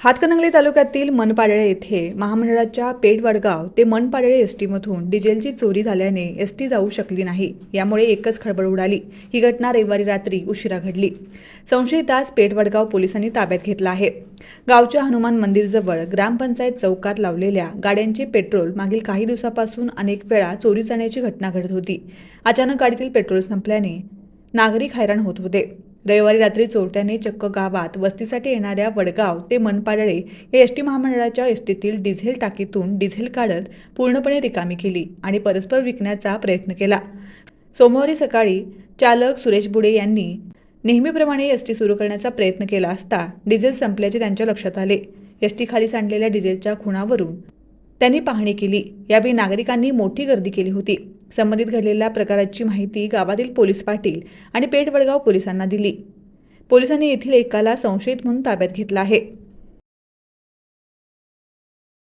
हातकणंगले तालुक्यातील मनपाडळे येथे महामंडळाच्या पेटवडगाव ते मनपाडळे एस टीमधून डिझेलची चोरी झाल्याने एस टी जाऊ शकली नाही. यामुळे एकच खळबळ उडाली. ही घटना रविवारी रात्री उशिरा घडली. संशयितास पेटवडगाव पोलिसांनी ताब्यात घेतला आहे. गावच्या हनुमान मंदिरजवळ ग्रामपंचायत चौकात लावलेल्या गाड्यांचे पेट्रोल मागील काही दिवसापासून अनेक वेळा चोरी जाण्याची घटना घडत होती. अचानक गाडीतील पेट्रोल संपल्याने नागरिक हैराण होत होते. रविवारी रात्री चोरट्याने चक्क गावात वस्तीसाठी येणाऱ्या वडगाव ते मनपाडळे या एस टी महामंडळाच्या एसटीतील डिझेल टाकीतून डिझेल काढत पूर्णपणे रिकामी केली आणि परस्पर विकण्याचा प्रयत्न केला. सोमवारी सकाळी चालक सुरेश बुडे यांनी नेहमीप्रमाणे एस टी सुरू करण्याचा प्रयत्न केला असता डिझेल संपल्याचे त्यांच्या लक्षात आले. एस टी खाली सांडलेल्या डिझेलच्या खुणावरून त्यांनी पाहणी केली. यावेळी नागरिकांनी मोठी गर्दी केली होती. संबंधित घडलेल्या प्रकाराची माहिती गावातील पोलीस पाटील आणि पेठवडगाव पोलिसांना दिली. पोलिसांनी येथील एकाला संशयित म्हणून ताब्यात घेतला आहे.